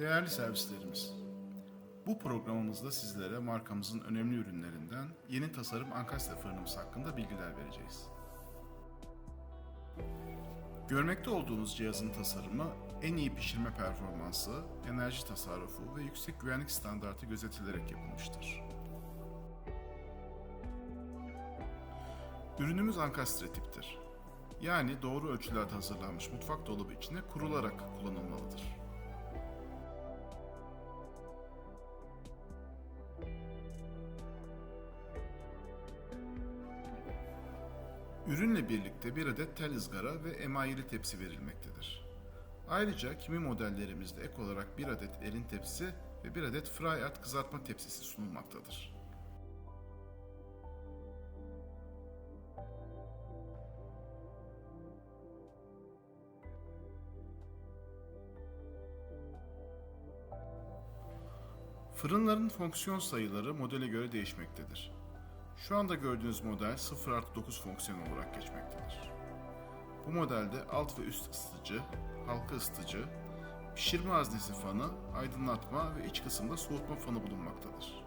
Değerli servislerimiz, bu programımızda sizlere markamızın önemli ürünlerinden yeni tasarım Ankastre fırınımız hakkında bilgiler vereceğiz. Görmekte olduğunuz cihazın tasarımı en iyi pişirme performansı, enerji tasarrufu ve yüksek güvenlik standartı gözetilerek yapılmıştır. Ürünümüz ankastre tiptir. Yani doğru ölçülerde hazırlanmış mutfak dolabı içine kurularak kullanılmalıdır. Ürünle birlikte bir adet tel ızgara ve emayeli tepsi verilmektedir. Ayrıca kimi modellerimizde ek olarak bir adet elin tepsi ve bir adet fry art kızartma tepsisi sunulmaktadır. Fırınların fonksiyon sayıları modele göre değişmektedir. Şu anda gördüğünüz model 0 artı 9 fonksiyon olarak geçmektedir. Bu modelde alt ve üst ısıtıcı, halka ısıtıcı, pişirme haznesi fanı, aydınlatma ve iç kısımda soğutma fanı bulunmaktadır.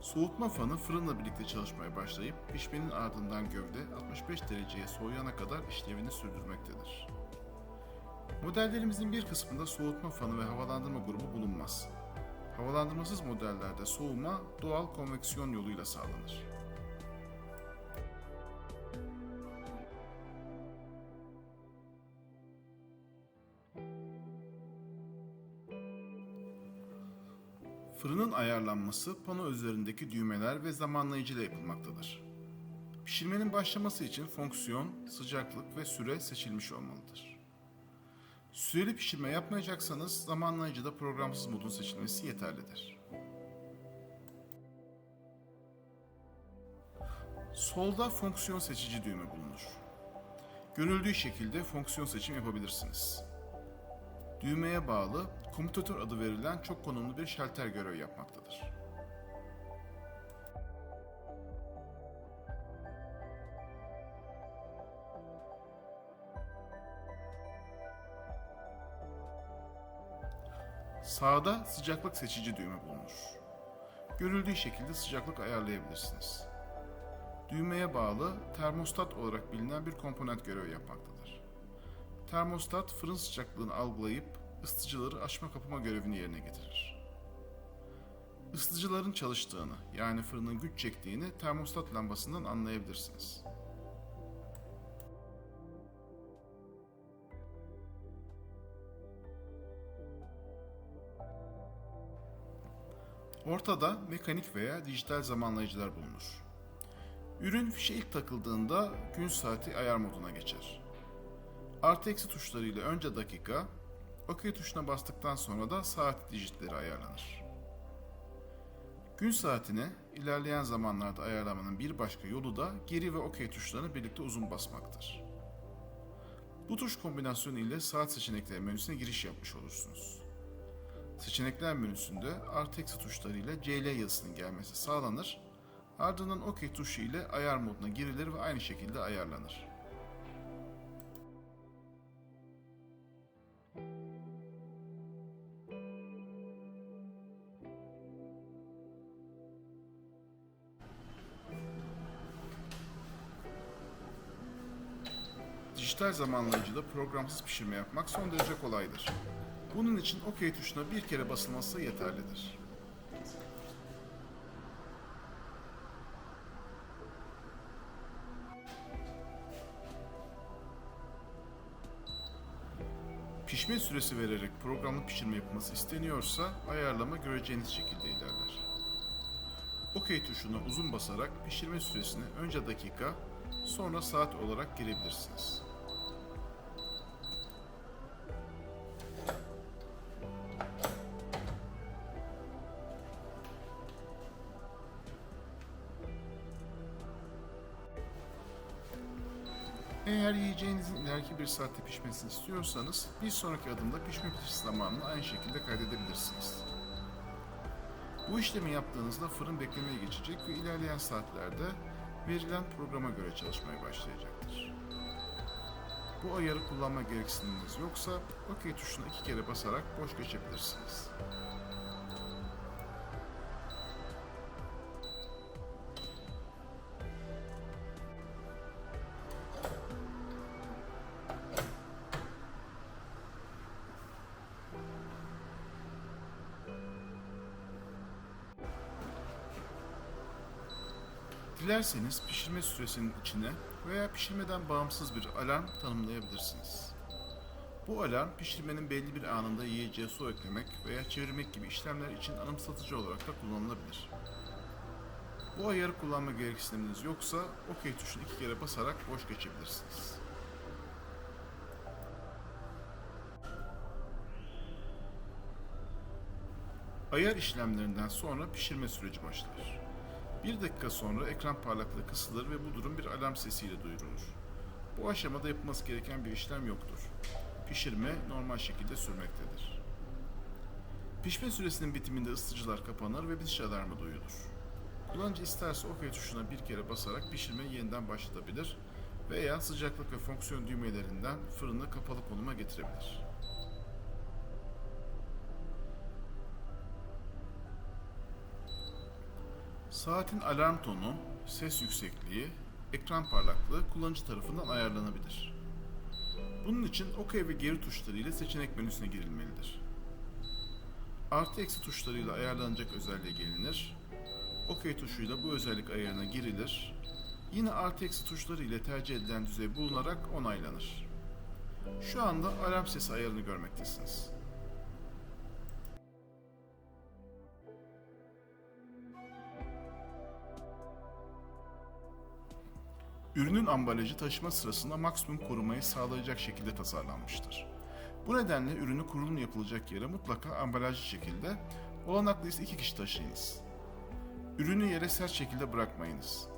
Soğutma fanı fırınla birlikte çalışmaya başlayıp pişmenin ardından gövde 65 dereceye soğuyana kadar işlevini sürdürmektedir. Modellerimizin bir kısmında soğutma fanı ve havalandırma grubu bulunmaz. Havalandırmasız modellerde soğuma doğal konveksiyon yoluyla sağlanır. Fırının ayarlanması pano üzerindeki düğmeler ve zamanlayıcı ile yapılmaktadır. Pişirmenin başlaması için fonksiyon, sıcaklık ve süre seçilmiş olmalıdır. Süreli pişirme yapmayacaksanız zamanlayıcıda programsız modun seçilmesi yeterlidir. Solda fonksiyon seçici düğme bulunur. Görüldüğü şekilde fonksiyon seçim yapabilirsiniz. Düğmeye bağlı komutatör adı verilen çok konumlu bir şalter görev yapmaktadır. Sağda sıcaklık seçici düğme bulunur. Görüldüğü şekilde sıcaklık ayarlayabilirsiniz. Düğmeye bağlı termostat olarak bilinen bir komponent görev yapmaktadır. Termostat fırın sıcaklığını algılayıp ısıtıcıları açma kapama görevini yerine getirir. Isıtıcıların çalıştığını yani fırının güç çektiğini termostat lambasından anlayabilirsiniz. Ortada mekanik veya dijital zamanlayıcılar bulunur. Ürün fişe ilk takıldığında gün saati ayar moduna geçer. Artı eksi tuşlarıyla önce dakika, OK tuşuna bastıktan sonra da saat dijitleri ayarlanır. Gün saatini ilerleyen zamanlarda ayarlamanın bir başka yolu da geri ve OK tuşlarını birlikte uzun basmaktır. Bu tuş kombinasyonu ile saat seçenekleri menüsüne giriş yapmış olursunuz. Seçenekler menüsünde artı eksi tuşları ile CL yazısının gelmesi sağlanır. Ardından OK tuşu ile ayar moduna girilir ve aynı şekilde ayarlanır. Dijital zamanlayıcıda programsız pişirme yapmak son derece kolaydır. Bunun için OK tuşuna bir kere basılması yeterlidir. Pişme süresi vererek programlı pişirme yapılması isteniyorsa ayarlama göreceğiniz şekilde ilerler. OK tuşuna uzun basarak pişirme süresini önce dakika, sonra saat olarak girebilirsiniz. Eğer yiyeceğinizin ileriki bir saatte pişmesini istiyorsanız bir sonraki adımda pişme pişiş zamanını aynı şekilde kaydedebilirsiniz. Bu işlemi yaptığınızda fırın beklemeye geçecek ve ilerleyen saatlerde verilen programa göre çalışmaya başlayacaktır. Bu ayarı kullanma gereksiniminiz yoksa OK tuşuna iki kere basarak boş geçebilirsiniz. Dilerseniz pişirme süresinin içine veya pişirmeden bağımsız bir alarm tanımlayabilirsiniz. Bu alarm pişirmenin belli bir anında yiyeceğe su eklemek veya çevirmek gibi işlemler için anımsatıcı olarak da kullanılabilir. Bu ayarı kullanma gereksiniminiz yoksa OK tuşunu iki kere basarak boş geçebilirsiniz. Ayar işlemlerinden sonra pişirme süreci başlar. Bir dakika sonra ekran parlaklığı kısılır ve bu durum bir alarm sesiyle duyurulur. Bu aşamada yapılması gereken bir işlem yoktur. Pişirme normal şekilde sürmektedir. Pişme süresinin bitiminde ısıtıcılar kapanır ve bitiş alarmı duyulur. Kullanıcı isterse OK tuşuna bir kere basarak pişirmeyi yeniden başlatabilir veya sıcaklık ve fonksiyon düğmelerinden fırını kapalı konuma getirebilir. Saatin alarm tonu, ses yüksekliği, ekran parlaklığı kullanıcı tarafından ayarlanabilir. Bunun için OK ve geri tuşları ile seçenek menüsüne girilmelidir. Artı eksi tuşlarıyla ayarlanacak özelliğe gelinir. OK tuşuyla bu özellik ayarına girilir. Yine artı eksi tuşları ile tercih edilen düzey bulunarak onaylanır. Şu anda alarm sesi ayarını görmektesiniz. Ürünün ambalajı taşıma sırasında maksimum korumayı sağlayacak şekilde tasarlanmıştır. Bu nedenle ürünü kurulum yapılacak yere mutlaka ambalajlı şekilde, olanaklıysa iki kişi taşıyınız. Ürünü yere sert şekilde bırakmayınız.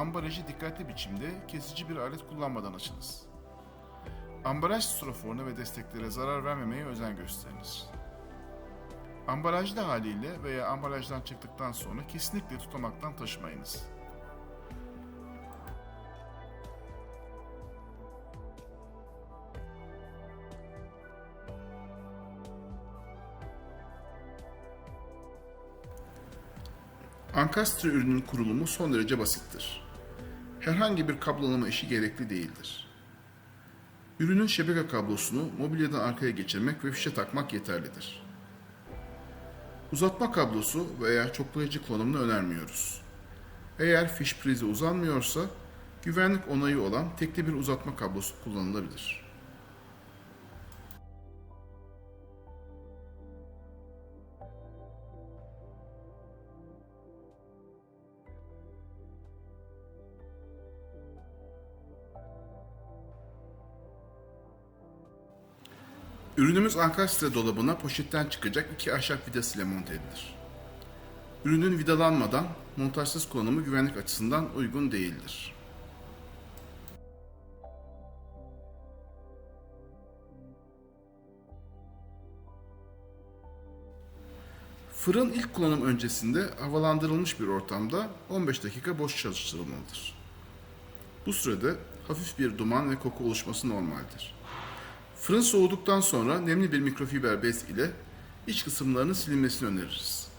Ambalajı dikkatli biçimde kesici bir alet kullanmadan açınız. Ambalaj stroforuna ve desteklere zarar vermemeye özen gösteriniz. Ambalajlı haliyle veya ambalajdan çıktıktan sonra kesinlikle tutamaktan taşımayınız. Ankastre ürünün kurulumu son derece basittir. Herhangi bir kablolama işi gerekli değildir. Ürünün şebeke kablosunu mobilyadan arkaya geçirmek ve fişe takmak yeterlidir. Uzatma kablosu veya çoklayıcı kullanımını önermiyoruz. Eğer fiş prizi uzanmıyorsa güvenlik onayı olan tekli bir uzatma kablosu kullanılabilir. Ürünümüz ankastre dolabına poşetten çıkacak iki ahşap vidası ile monte edilir. Ürünün vidalanmadan montajsız kullanımı güvenlik açısından uygun değildir. Fırın ilk kullanım öncesinde havalandırılmış bir ortamda 15 dakika boş çalıştırılmalıdır. Bu sürede hafif bir duman ve koku oluşması normaldir. Fırın soğuduktan sonra nemli bir mikrofiber bez ile iç kısımlarının silinmesini öneririz.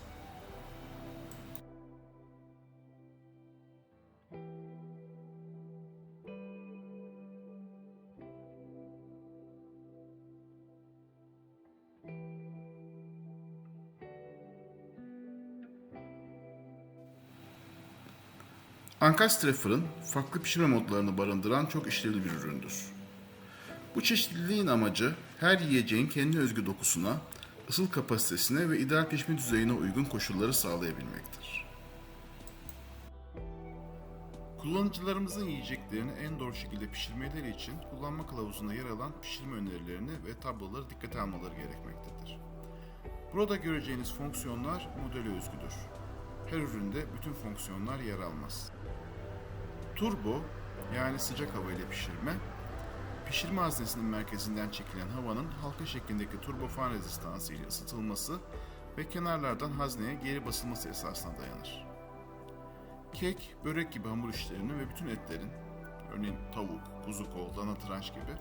Ankastre fırın, farklı pişirme modlarını barındıran çok işlevli bir üründür. Bu çeşitliliğin amacı her yiyeceğin kendi özgü dokusuna, ısıl kapasitesine ve ideal pişme düzeyine uygun koşulları sağlayabilmektir. Kullanıcılarımızın yiyeceklerini en doğru şekilde pişirmeleri için kullanma kılavuzunda yer alan pişirme önerilerini ve tabloları dikkate almaları gerekmektedir. Burada göreceğiniz fonksiyonlar modele özgüdür. Her üründe bütün fonksiyonlar yer almaz. Turbo yani sıcak hava ile pişirme, Pişirme haznesinin merkezinden çekilen havanın halka şeklindeki turbofan rezistansı ile ısıtılması ve kenarlardan hazneye geri basılması esasına dayanır. Kek, börek gibi hamur işlerinin ve bütün etlerin, örneğin tavuk, kuzu kol, dana tıraş gibi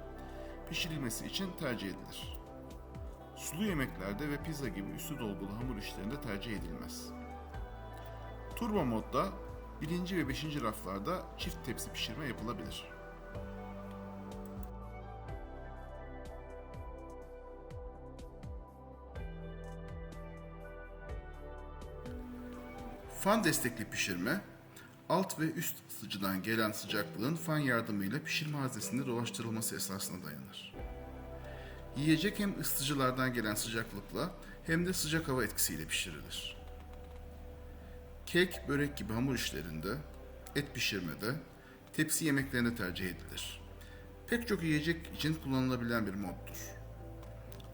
pişirilmesi için tercih edilir. Sulu yemeklerde ve pizza gibi üstü dolgulu hamur işlerinde tercih edilmez. Turbo modda birinci ve beşinci raflarda çift tepsi pişirme yapılabilir. Fan destekli pişirme, alt ve üst ısıtıcıdan gelen sıcaklığın fan yardımıyla pişirme haznesinde dolaştırılması esasına dayanır. Yiyecek hem ısıtıcılardan gelen sıcaklıkla hem de sıcak hava etkisiyle pişirilir. Kek, börek gibi hamur işlerinde, et pişirmede, tepsi yemeklerinde tercih edilir. Pek çok yiyecek için kullanılabilen bir moddur.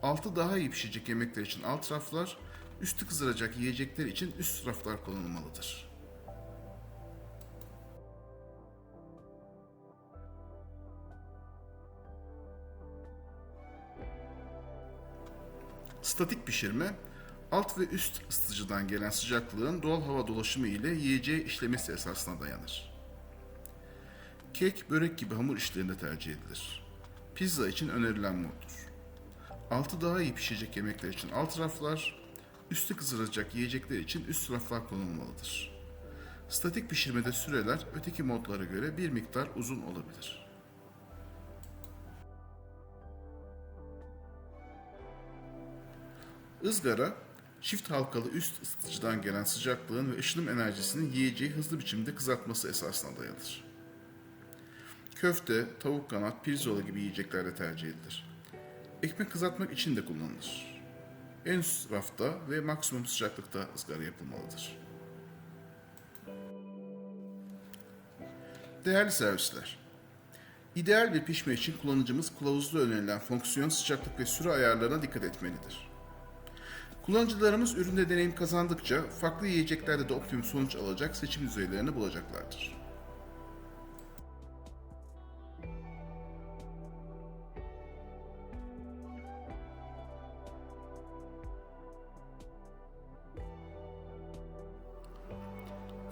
Altı daha iyi pişecek yemekler için alt raflar, üstü kızaracak yiyecekler için üst raflar kullanılmalıdır. Statik pişirme, alt ve üst ısıtıcıdan gelen sıcaklığın doğal hava dolaşımı ile yiyeceği işlemesi esasına dayanır. Kek, börek gibi hamur işlerinde tercih edilir. Pizza için önerilen moddur. Altı daha iyi pişecek yemekler için alt raflar, üstü kızaracak yiyecekler için üst raflar kullanılmalıdır. Statik pişirmede süreler öteki modlara göre bir miktar uzun olabilir. Izgara, çift halkalı üst ısıtıcıdan gelen sıcaklığın ve ışınım enerjisinin yiyeceği hızlı biçimde kızartması esasına dayanır. Köfte, tavuk kanat, pirzola gibi yiyeceklerde tercih edilir. Ekmek kızartmak için de kullanılır. En üst rafta ve maksimum sıcaklıkta ızgara yapılmalıdır. Değerli servisler, İdeal bir pişme için kullanıcımız kılavuzda önerilen fonksiyon, sıcaklık ve süre ayarlarına dikkat etmelidir. Kullanıcılarımız üründe deneyim kazandıkça farklı yiyeceklerde de optimum sonuç alacak seçim düzeylerini bulacaklardır.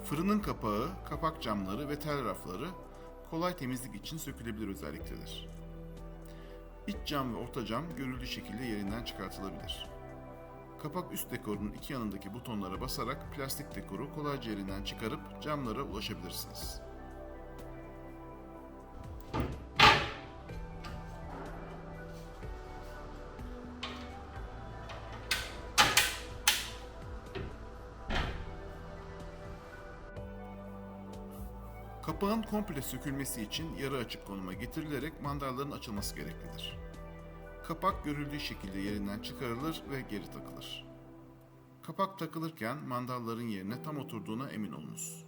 Fırının kapağı, kapak camları ve tel rafları kolay temizlik için sökülebilir özelliktedir. İç cam ve orta cam görüldüğü şekilde yerinden çıkartılabilir. Kapak üst dekorunun iki yanındaki butonlara basarak plastik dekoru kolayca yerinden çıkarıp camlara ulaşabilirsiniz. Kapağın komple sökülmesi için yarı açık konuma getirilerek mandalların açılması gereklidir. Kapak görüldüğü şekilde yerinden çıkarılır ve geri takılır. Kapak takılırken mandalların yerine tam oturduğuna emin olunuz.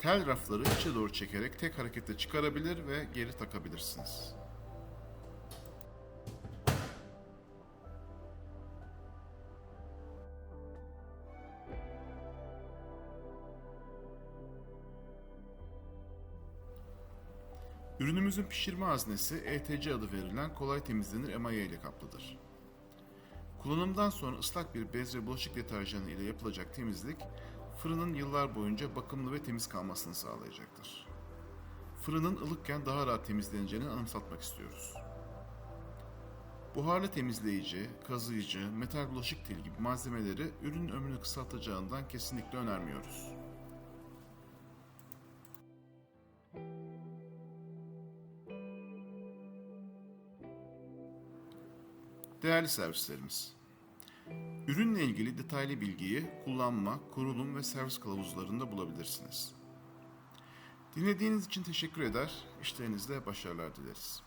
Tel rafları içe doğru çekerek tek hareketle çıkarabilir ve geri takabilirsiniz. Ürünümüzün pişirme haznesi ETC adı verilen kolay temizlenir emaye ile kaplıdır. Kullanımdan sonra ıslak bir bez ve bulaşık deterjanı ile yapılacak temizlik, fırının yıllar boyunca bakımlı ve temiz kalmasını sağlayacaktır. Fırının ılıkken daha rahat temizleneceğini anımsatmak istiyoruz. Buharlı temizleyici, kazıyıcı, metal bulaşık teli gibi malzemeleri ürün ömrünü kısaltacağından kesinlikle önermiyoruz. Değerli servislerimiz, ürünle ilgili detaylı bilgiyi kullanma, kurulum ve servis kılavuzlarında bulabilirsiniz. Dinlediğiniz için teşekkür eder, işlerinizde başarılar dileriz.